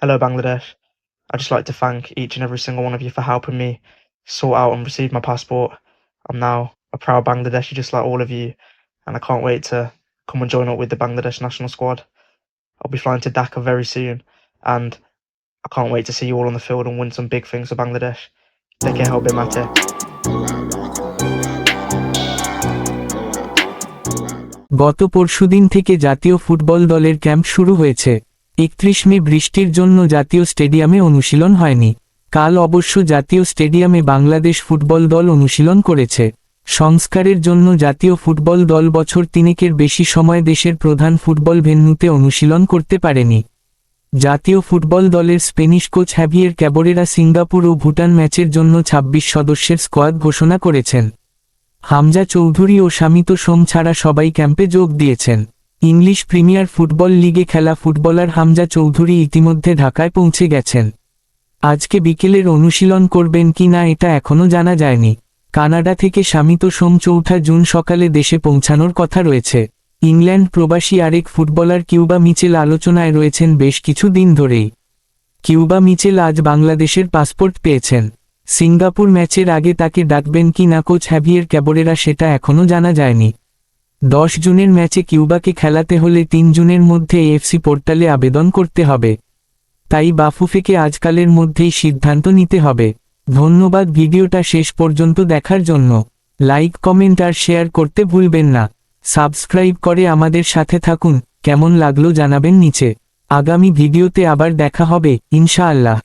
Hello, Bangladesh. I'd just like to thank each and every single one of you for helping me sort out and receive my passport. I'm now a proud Bangladeshi, just like all of you, and I can't wait to come and join up with the Bangladesh national squad. I'll be flying to Dhaka very soon, and I can't wait to see you all on the field and win some big things for Bangladesh. Take care, Help Mate. গত পরশুদিন থেকে জাতীয় football দলের camp শুরু হয়েছে একত্রিশ মে বৃষ্টির জন্য জাতীয় স্টেডিয়ামে অনুশীলন হয়নি। কাল অবশ্য জাতীয় স্টেডিয়ামে বাংলাদেশ ফুটবল দল অনুশীলন করেছে। সংস্কারের জন্য জাতীয় ফুটবল দল বছর তিনেকের বেশি সময় দেশের প্রধান ফুটবল ভেন্যুতে অনুশীলন করতে পারেনি। জাতীয় ফুটবল দলের Spanish coach Javier Cabrera Singapore ও ভুটান ম্যাচের জন্য ২৬ সদস্যের স্কোয়াড ঘোষণা করেছেন। হামজা চৌধুরী ও শামিত সোম ছাড়া সবাই ক্যাম্পে যোগ দিয়েছেন। ইংলিশ প্রিমিয়ার ফুটবল লিগে খেলা ফুটবলার হামজা চৌধুরী ইতিমধ্যে ঢাকায় পৌঁছে গেছেন। আজকে বিকেলের অনুশীলন করবেন কি না এটা এখনও জানা যায়নি। কানাডা থেকে শামিত সোম চৌঠা জুন সকালে দেশে পৌঁছানোর কথা রয়েছে। ইংল্যান্ড প্রবাসী আরেক ফুটবলার কিউবা মিচেল আলোচনায় রয়েছেন বেশ কিছু দিন ধরেই। কিউবা মিচেল আজ বাংলাদেশের পাসপোর্ট পেয়েছেন। সিঙ্গাপুর ম্যাচের আগে তাকে ডাকবেন কি না কোচ হ্যাভিয়ের ক্যাবরেরা সেটা এখনও জানা যায়নি। দশ জুনের ম্যাচে কিউবাকে খেলাতে হলে তিন জুনের মধ্যে এএফসি পোর্টালে আবেদন করতে হবে। তাই বাফুফেকে আজকালের মধ্যেই সিদ্ধান্ত নিতে হবে। ধন্যবাদ ভিডিওটা শেষ পর্যন্ত দেখার জন্য। লাইক, কমেন্ট আর শেয়ার করতে ভুলবেন না। সাবস্ক্রাইব করে আমাদের সাথে থাকুন। কেমন লাগল জানাবেন নিচে। আগামী ভিডিওতে আবার দেখা হবে, ইনশাআল্লাহ।